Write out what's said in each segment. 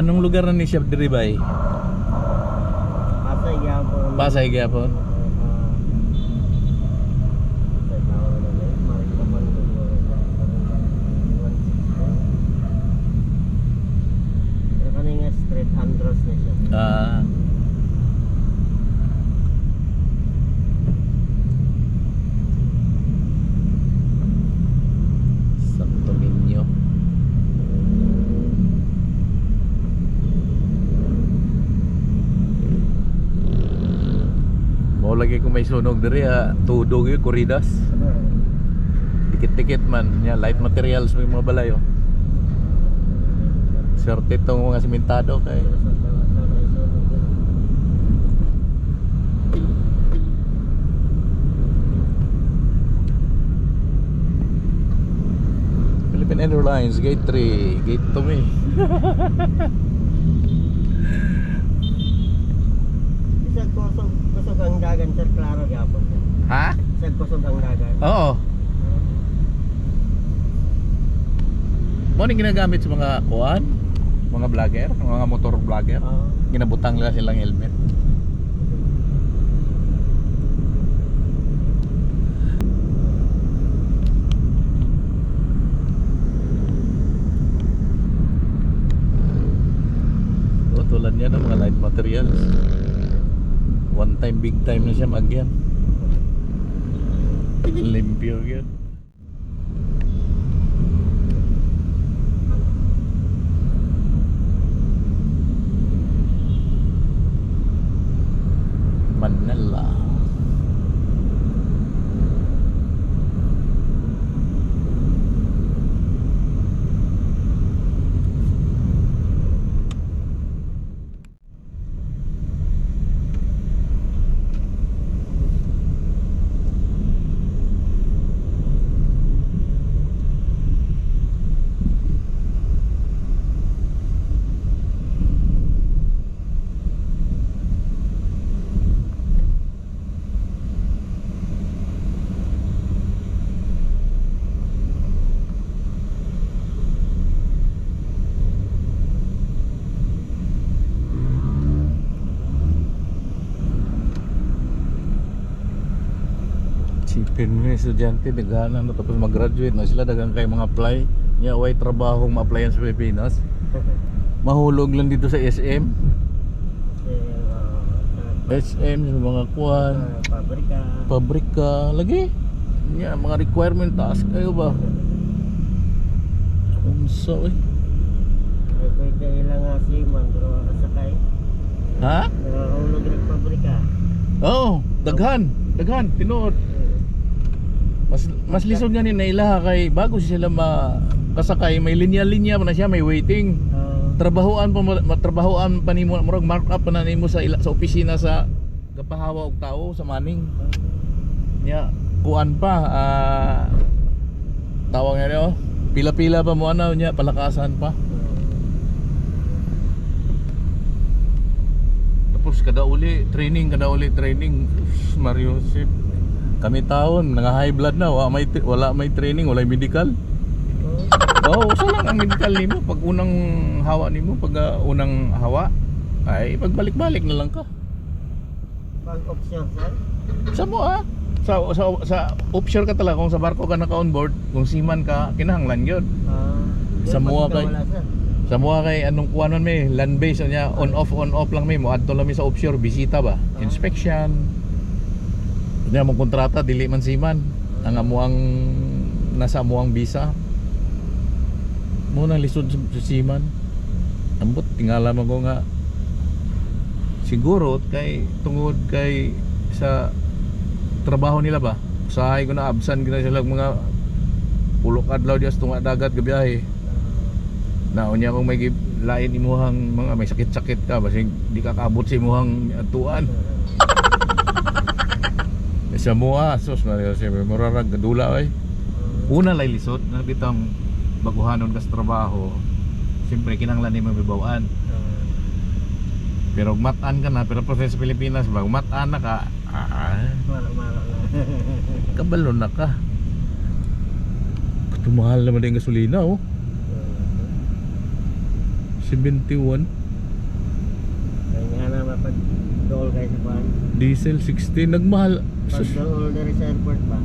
Anong lugar na ni Chef Diribay? Pasay gyapon. Pasay gyapon. Street Andros na siya. Ah. Santo Niño. Mau lagi kung may sunog diri ha, tudog yung kuridas. Dikit-dikit man, nya light materials may mga balayo. Swerte itong mga simentado kay Philippine Airlines Gate 3, Gate to me. Isag kusog, kusog ang dagan sir, klaro gyapon. sir. Ha? Isag kusog ang dagan. Oo. Mo ni ginagamit sa mga kuan, mga vlogger, mga motor vlogger. Oo. Ginabutang nila silang helmet. Tulad niya ng mga light materials. One time, big time na siya magyan. Limpyo yun. Yung estudyante, naghahanap na tapos mag-graduate na sila, dagang kay mga apply. Nya, way trabaho ma-applyan sa Pilipinas. Mahulog lang dito sa SM. Ah, SM, sa mga kuan, sa pabrika. pabrika, lagi. Nya, mga requirement task kayo ba? Unsa eh. Ay, pwede ilang nga si man, pero kasakay. Ha? Nakahulog rin pabrika. Oh, daghan, daghan, tinuod. Mas mas lisod nga ni naila kay bago sila makasakay, may linya-linya pa na siya, may waiting. Ah, trabahoan pa matrabahoan pa nimo murag mark up pa na nimo sa ila, sa opisina sa gapahawa og tao sa maning nya kuan pa ah tawag nga niyo pila-pila pa mo ano nya palakasan pa. Tapos kada uli training kada uli training Mario Sip kami taon nga high blood na wala may wala may training wala medical Oo, oh, usa lang ang medical nimo pag unang hawa nimo, pag ah, unang hawa ay pagbalik-balik na lang ka. pag option sir. Sa mo ah. Sa sa sa offshore ka talaga kung sa barko ka naka on board, kung seaman ka, kinahanglan 'yon. Ah, Sa pagka kay-. Sa mo kay anong kuanon may land base niya on off on off lang may mo adto lang mi sa offshore bisita ba, inspection. Nya mong kontrata dili man seaman. Ang amuang nasa amuang visa. Mo nang lisod sa, seaman. Ambot tingala man ko nga siguro kay tungod kay sa trabaho nila ba usahay ko na absan gina sila mga pulok adlaw dias tunga dagat gabiyahe na unya kung may lain imuhang mga may sakit-sakit ka basig di ka kaabot sa imuhang atuan sa mua sus Mario si murarag dula ay una lay lisod na bitang baguhanon kas trabaho siyempre kinanglan ni mabibawaan Ah, pero matan ka na pero proses sa Pilipinas ba matan na ka ah, na. kabalo na ka Tumahal naman din gasolina oh 71. Kaya nga na mapag-dool kayo sa kuhan. Diesel 60. Nagmahal. Pag Sus. dool dari sa airport ba?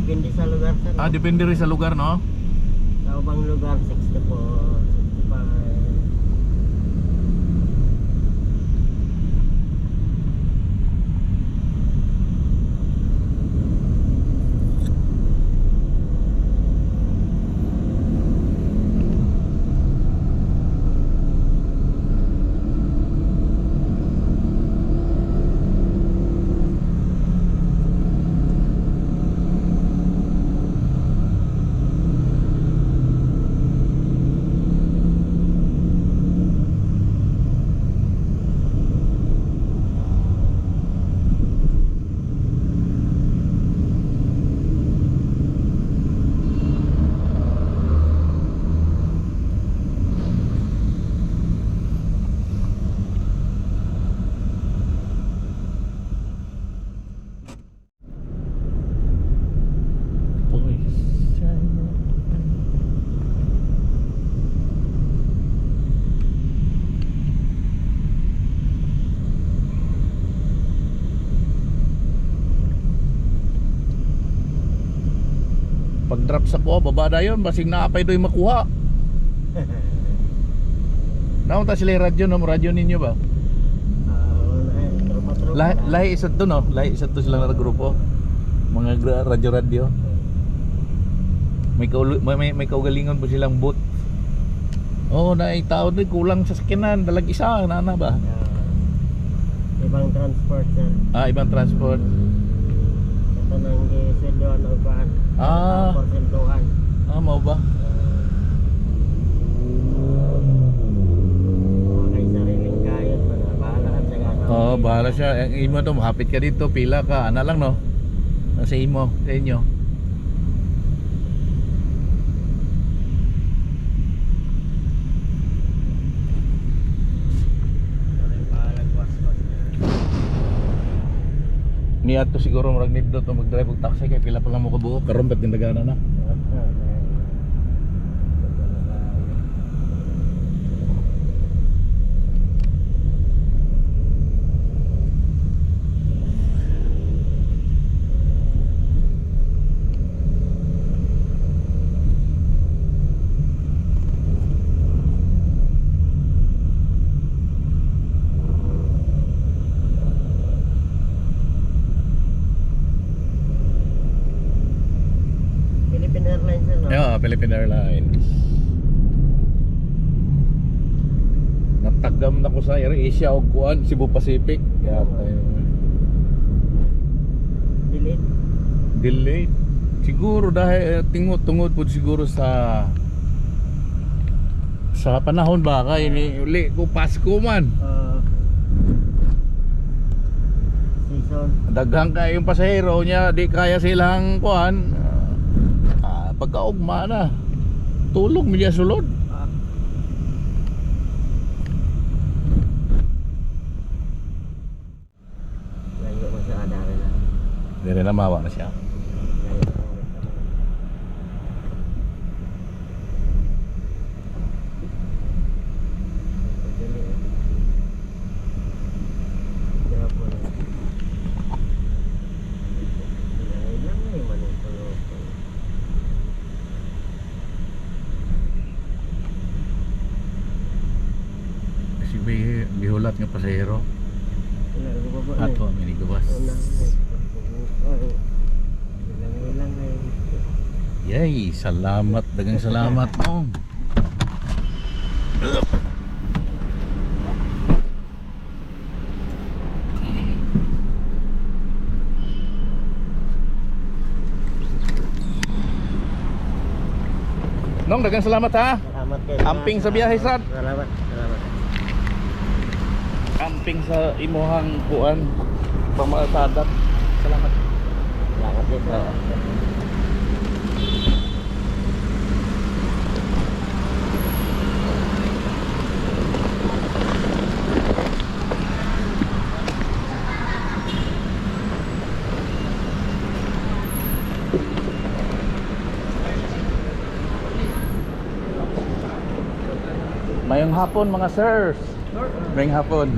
Depende sa lugar sir. Ah, depende rin sa lugar, no? Sa ubang lugar, 60 po. 65. Pag drop sa kuha, babada yun. Basing naapay do'y makuha. Naon ta sila yung radyo, no? Radyo ninyo ba? Tropa-tropa Lahi, na. lahi isa to, no? Lahi isa to sila na grupo. Mga gra- radyo-radyo. May, kaul- may, may, may kaugalingon po silang boot. Oo, oh, na tao do'y kulang sa sakinan. Dalag isa, nana ba? Ah, ibang transport sir. Ah, ibang transport. Ito nang gisidon o kuhan. Ah. Porsentuhan. Ah, mau ba? Oo, oh, bahala siya. Ang imo to, mahapit ka dito, pila ka. Ana lang, no? Sa imo, sa inyo. Bahala kwas-kwas na. Ni ato siguro murag nito to mag-drive og taxi kay pila pa lang mo kabuok karon bet dagana na. Philippine Airlines sir, no? Yeah, Philippine Airlines. Natagam na ko sa Air Asia og kuan Cebu Pacific. Tayo Delete. delayed. Siguro dahil eh, tingod tungod po siguro sa sa panahon ba kay ni uli ko Pasko man. Uh, season. Daghang kay yung pasahero niya di kaya silang kuan ah, pagkaugma na. Tulog mi diya sulod. Ah. Dire na mawa na siya. Layo mo. Dali, eh. Hirap mo na. Ilang- ilang na yung manipulog. Si bihulat nga pasahero. Ato na yun. Yay, salamat, dagang salamat mo. Nong, dagang salamat ha. Salamat kayo. Amping sa biyahe, Sad. Salamat. Salamat. Camping sa imuhang kuan pamatadat. Salamat. Salamat din. Oo. May Mayang hapon mga sirs. Sir, Mayang hapon.